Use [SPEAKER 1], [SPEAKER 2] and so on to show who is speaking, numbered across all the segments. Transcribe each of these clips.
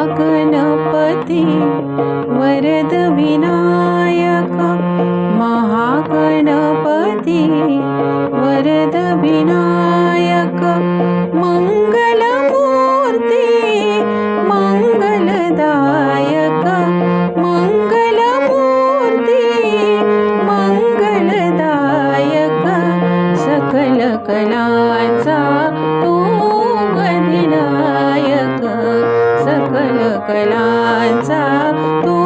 [SPEAKER 1] महागणपती वरद विनायक महागणपती वरद विनायक मङ्गलमूर्ति मङ्गलदायक मङ्गलमूर्ति मङ्गलदायक सकलकलाचा तू कैलांचा तू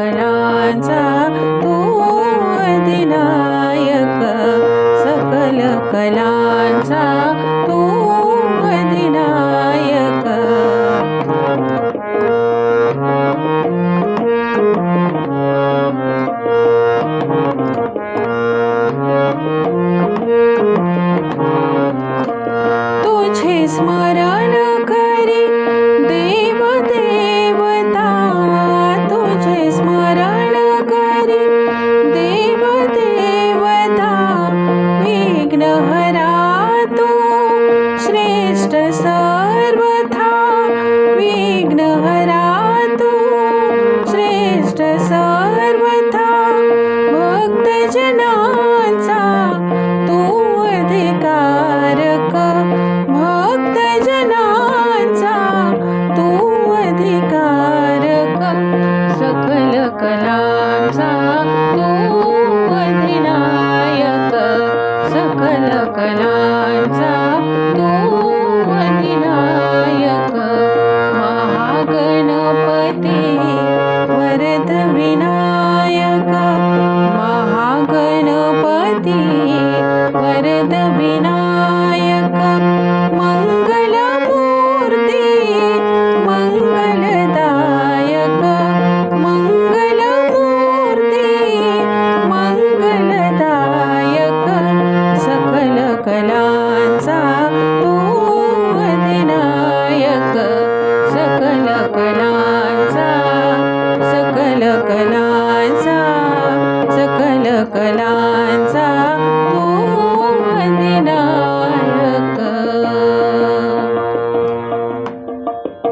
[SPEAKER 1] सकलांचा तू अधिनायक सकल कलांचा तू अधिनायक तुझे स्मर वरदी वरद बिना